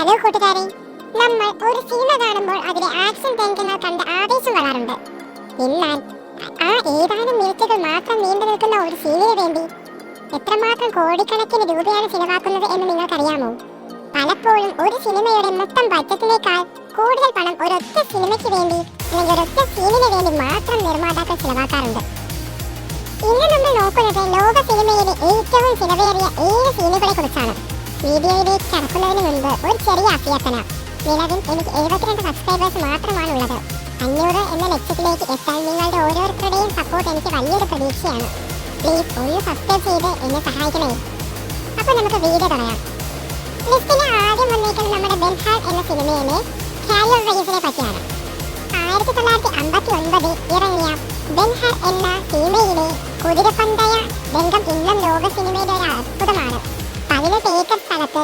Hello കൂട്ടുകാരെ നമ്മൾ ഒരു സിനിമ കാണുമ്പോൾ അതിലെ ആക്ഷൻ രംഗങ്ങൾ കണ്ട് ആവേശം വരാറുണ്ട് എന്നാൽ ആ ഏതാനും മിനിറ്റുകൾ മാത്രം നീണ്ടു നിൽക്കുന്ന ഒരു സീനിന് വേണ്ടി എത്രമാത്രം കോടിക്കണക്കിന് രൂപയാണ് ചിലവാക്കുന്നത് എന്ന് നിങ്ങൾക്കറിയാമോ? പലപ്പോഴും ഒരു സിനിമയുടെ മൊത്തം ബഡ്ജറ്റിനേക്കാൾ കൂടുതൽ പണം ഒരൊറ്റ സിനിമയ്ക്ക് വേണ്ടി അല്ലെങ്കിൽ ഒരൊറ്റ സീനിന് വേണ്ടി മാത്രം നിർമ്മാതാക്കൾ ചിലവാക്കാറുണ്ട്. ഇന്ന് നമ്മൾ നോക്കുന്നത് ലോക സിനിമയിലെ ഏറ്റവും ചിലവേറിയ ഏഴ് സീനുകളെ കുറിച്ചാണ് വീഡിയോയിലേക്ക് കടക്കുന്നതിന് മുൻപ് ഒരു ചെറിയ അഭ്യർത്ഥന. നിലവിൽ എനിക്ക് എഴുപത്തിരണ്ട് സബ്സ്ക്രൈബേഴ്സ് മാത്രമാണ് ഉള്ളത് അഞ്ഞൂറ് എന്ന ലക്ഷ്യത്തിലേക്ക് എത്താൻ നിങ്ങളുടെ ഓരോരുത്തരുടെയും സപ്പോർട്ട് എനിക്ക് വലിയൊരു പ്രതീക്ഷയാണ്. പ്ലീസ് ഒന്ന് സബ്സ്ക്രൈബ് ചെയ്ത് എന്നെ സഹായിക്കണേ. അപ്പോൾ നമുക്ക് വീഡിയോ തുടങ്ങാം. ലിസ്റ്റിലെ ആദ്യം വന്നേക്കുന്നത് നമ്മുടെ ബെൻഹാൾ എന്ന സിനിമയിലെ കാരിയർ റേസിനെ പറ്റിയാണ് ആയിരത്തി തൊള്ളായിരത്തി അമ്പത്തി ഒൻപതിൽ ഇറങ്ങിയ ബെൻഹർ എന്ന സിനിമയിലെ കുതിരപ്പന്തയ രംഗം ഇന്നും ലോക സിനിമയുടെ ഒരു അത്ഭുതമാണ്. ഏക്കർ സ്ഥലത്ത്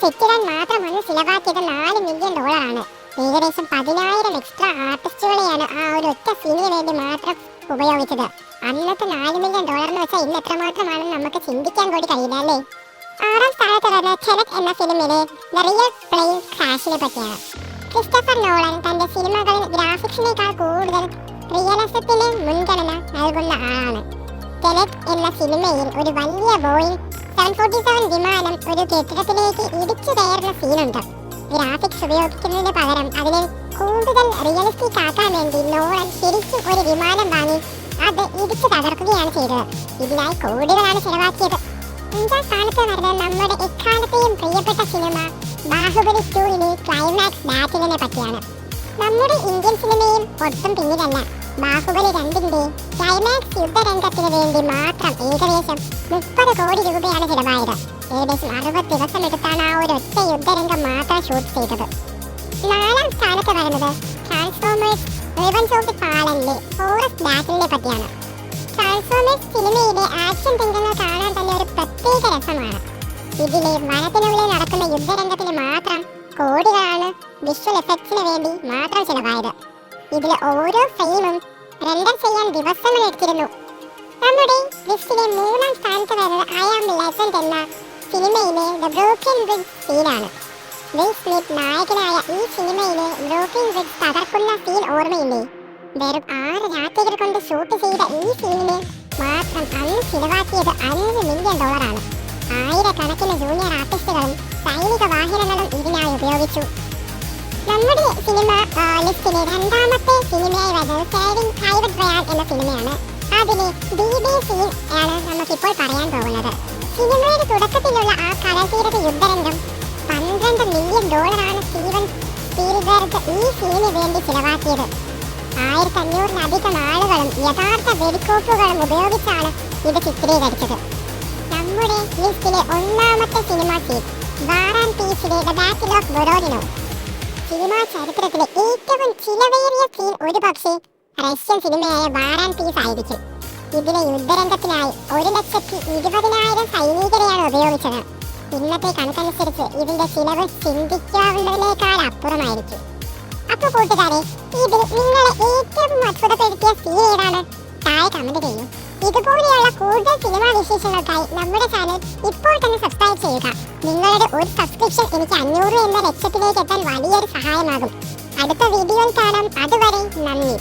സെറ്റിടാൻ മാത്രം അന്ന് ചിലവാക്കിയത് നാല് മില്യൺ ഡോളറാണ് ഏകദേശം പതിനായിരം എക്സ്ട്രാ ആർട്ടിസ്റ്റുകളെയാണ് ആ ഒരു ഒറ്റ സീനിന് വേണ്ടി മാത്രം ഉപയോഗിച്ചത്. അന്നത്തെ നാല് മില്യൺ ഡോളർ എന്ന് വെച്ചാൽ ഇന്ന് എത്രമാത്രമാണെന്ന് നമുക്ക് ചിന്തിക്കാൻ കൂടി കഴിയില്ല അല്ലേ? ആറാം സ്ഥാനത്ത് വരുന്ന എന്ന സിനിമയിലെ ദ റിയൽ പ്ലെയിൻ ക്രാഷിനെ പറ്റിയാണ്. ക്രിസ്റ്റഫർ നോളൻ തന്റെ സിനിമകളിൽ ഗ്രാഫിക്സിനേക്കാൾ കൂടുതൽ റിയലിസത്തിന് മുൻഗണന നൽകുന്ന ആളാണ്. ടെനറ്റ് എന്ന സിനിമയിൽ ഒരു വലിയ ബോയിങ് ഫോർട്ടി സെവൻ വിമാനം ഒരു കെട്ടിടത്തിലേക്ക് ഇടിച്ചു കയറുന്ന സീനുണ്ട്. ഗ്രാഫിക്സ് ഉപയോഗിക്കുന്നതിന് പകരം അതിനെ കൂടുതൽ റിയലിസ്റ്റിക് ആക്കാൻ വേണ്ടി നോളൻ ശരിക്കും ഒരു വിമാനം വാങ്ങി അത് ഇടിച്ചു തകർക്കുകയാണ് ചെയ്തത്. ഇതിനായി കോടികളാണ് ചെലവാക്കിയത്. അഞ്ചാം സ്ഥാനത്ത് വരുന്ന നമ്മുടെ എക്കാലത്തെയും പ്രിയപ്പെട്ട സിനിമ ബാഹുബലി ടൂവിലെ ക്ലൈമാക്സ് ബാറ്റിലിനെ പറ്റിയാണ്. നമ്മുടെ ഇന്ത്യൻ സിനിമയും ഒട്ടും പിന്നിലല്ല. ബാഹുബലി രണ്ടിന്റെ ക്ലൈമാക്സ് യുദ്ധരംഗത്തിന് വേണ്ടി മാത്രം ഏകദേശം മുപ്പത് കോടി രൂപയാണ് ചിലവായത്. ഏകദേശം അറുപത് ദിവസം എടുത്താണ് ആ ഒരു ഒറ്റ യുദ്ധരംഗം മാത്രം ഷൂട്ട് ചെയ്തത്. നാലാം സ്ഥാനത്ത് വരുന്നത് Transformers revenge of the forest ബാറ്റിലിനെ പറ്റിയാണ്. ട്രാൻസ്ഫോമേഴ്സ് സിനിമയിലെ ആക്ഷൻ രംഗങ്ങൾ കാണാൻ തന്നെ ഒരു പ്രത്യേക രസമാണ്. ഇതിലെ വനത്തിനുള്ളിൽ നടക്കുന്ന യുദ്ധരംഗത്തിന് മാത്രം കോടികളാണ് വിഷ്വൽ എഫക്ട്സിന് വേണ്ടി മാത്രം ചിലവായത്. ഇതിലെ ഓരോ ഫ്രെയിമും റെൻഡർ ചെയ്യാൻ ദിവസങ്ങൾ എടുത്തിരുന്നു. നമ്മുടെ ലിസ്റ്റിലെ മൂന്നാം സ്ഥാനത്ത് വരുന്നത് ഐ ആം ലെജൻഡ് എന്ന സിനിമയിലെ ദ ബ്രോക്കൻ ബ്രിഡ്ജ് സീനാണ് വിൽ സ്മിത്ത് നായകനായ ഈ സിനിമയിലെ ബ്രോക്കൻ ബ്രിഡ്ജ് തകർക്കുന്ന സീൻ ഓർമ്മയില്ലേ? വെറും ആറ് രാത്രികൾ കൊണ്ട് ഷൂട്ട് ചെയ്ത ഈ സീനിന് മാത്രം അന്ന് ചിലവാക്കിയത് അഞ്ച് മില്യൺ ഡോളറാണ് ആയിരക്കണക്കിന് ജൂനിയർ ആർട്ടിസ്റ്റുകളും സൈനിക വാഹനങ്ങളും ഇതിനായി ഉപയോഗിച്ചു. നമ്മുടെ സിനിമ ലിസ്റ്റിലെ രണ്ടാമത്തെ സിനിമയായി വരുന്നത് പ്രൈവറ്റ് റയാൻ എന്ന സിനിമയാണ്. അതിലെ ബി സീൻ ആണ് നമുക്കിപ്പോൾ പറയാൻ പോകുന്നത്. സിനിമയുടെ തുടക്കത്തിലുള്ള ആ കടൽത്തീരത്തെ യുദ്ധരംഗം പന്ത്രണ്ട് മില്യൺ ഡോളറാണ് സ്റ്റീവൻ സ്പീൽബർഗ് ഈ സീനിന് വേണ്ടി ചിലവാക്കിയത്. ആയിരത്തി അഞ്ഞൂറിലധികം ആളുകളും യഥാർത്ഥ വെടിക്കോപ്പുകളും ഉപയോഗിച്ചാണ് ഇത് ചിത്രീകരിച്ചത്. നമ്മുടെ ലിസ്റ്റിലെ ഒന്നാമത്തെ സിനിമ സീൻ വാറാൻ പീസിലെ the battle of Borodino cinema ചരിത്രത്തിലെ ഏറ്റവും ചിലവേറിയ സീൻ ഒരു പക്ഷേ റഷ്യൻ സിനിമയായ വാറാൻ പീസ് ആയിരിക്കും. ഇതിലെ യുദ്ധരംഗത്തിനായി ഒരു ലക്ഷത്തി ഇരുപതിനായിരം സൈനികരെയാണ് ഉപയോഗിച്ചത്. ഇന്നത്തെ കണക്കനുസരിച്ച് ഇതിന്റെ ചിലവ് ചിന്തിക്കാവുന്നതിനേക്കാൾ അപ്പുറമായിരിക്കും. അപ്പൊ കൂട്ടുകാരെ ഇതിൽ നിങ്ങളെ ഏറ്റവും അത്ഭുതപ്പെടുത്തിയ സീൻ ഏതാണ്? താഴെ കമന്റ് ചെയ്യൂ. ഇതുപോലെയുള്ള കൂടുതൽ സിനിമ വിശേഷങ്ങൾക്കായി നമ്മുടെ ചാനൽ ഇപ്പോൾ തന്നെ സബ്സ്ക്രൈബ് ചെയ്യുക. നിങ്ങളുടെ ഒരു സബ്സ്ക്രിപ്ഷൻ എനിക്ക് അഞ്ഞൂറ് എന്ന ലക്ഷ്യത്തിലേക്ക് എത്താൻ വലിയൊരു സഹായമാകും. അടുത്ത വീഡിയോയിൽ കാണാം. അതുവരെ നന്ദി.